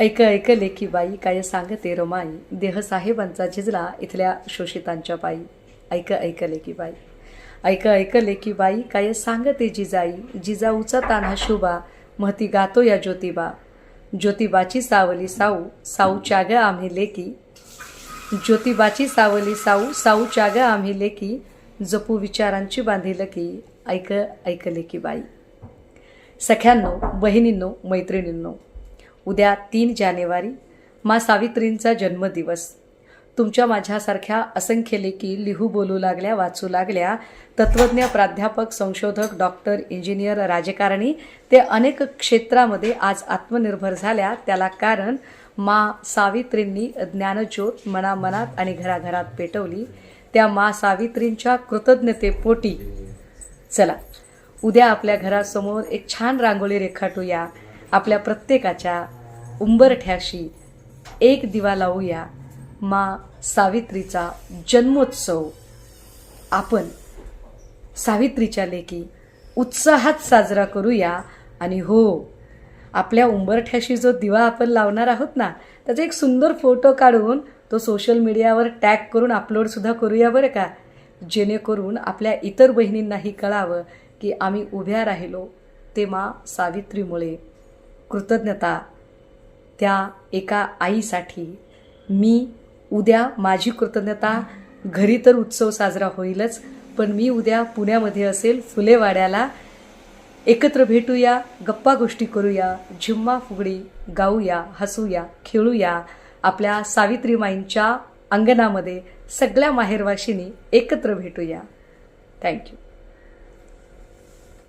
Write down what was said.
ऐक ऐक की बाई काय सांगते रमाई. देह साहेबांचा झिजला इथल्या शोषितांच्या पायी. ऐक ऐकले की बाई. ऐक ऐक की बाई काय सांगते जिजाई. जिजाऊचा तान्हा शोभा महती गातो या ज्योतिबा. ज्योतिबाची सावली साऊ साऊच्या ग आम्ही लेकी ज्योतिबाची सावली साऊ साऊच्या ग आम्ही लेकी जपू विचारांची बांधील की ऐक ऐक लेकी बाई. सख्यांनो बहिणींनो मैत्रिणींनो उद्या तीन जानेवारी मा सावित्रींचा जन्मदिवस. तुमच्या माझ्यासारख्या असंख्य लेखी लिहू बोलू लागल्या वाचू लागल्या तत्त्वज्ञ प्राध्यापक संशोधक डॉक्टर इंजिनियर राजकारणी ते अनेक क्षेत्रामध्ये आज आत्मनिर्भर झाल्या. त्याला कारण मा सावित्रींनी ज्ञानज्योत मनामनात आणि घराघरात पेटवली. त्या मा सावित्रींच्या कृतज्ञतेपोटी चला उद्या आपल्या घरासमोर एक छान रांगोळी रेखाटूया. आपल्या प्रत्येकाच्या उंबरठ्याशी एक दिवा लावूया मा सावित्रीचा जन्मोत्सव. आपण सावित्रीच्या लेकी उत्साहात साजरा करूया आणि हो आपल्या उंबरठ्याशी जो दिवा आपण लावणार आहोत ना त्याचा एक सुंदर फोटो काढून तो सोशल मीडियावर टॅग करून अपलोडसुद्धा करूया बरं का. जेणेकरून आपल्या इतर बहिणींनाही कळावं की आम्ही उभ्या राहिलो ते मा सावित्रीमुळे. कृतज्ञता त्या एका आईसाठी. मी उद्या माझी कृतज्ञता घरी तर उत्सव साजरा होईलच पण मी उद्या पुण्यामध्ये असेल फुलेवाड्याला. एकत्र भेटूया गप्पा गोष्टी करूया झिम्मा फुगडी गाऊया हसूया खेळूया. आपल्या सावित्रीमाईंच्या अंगणामध्ये सगळ्या माहेरवाशिनी एकत्र भेटूया. थँक्यू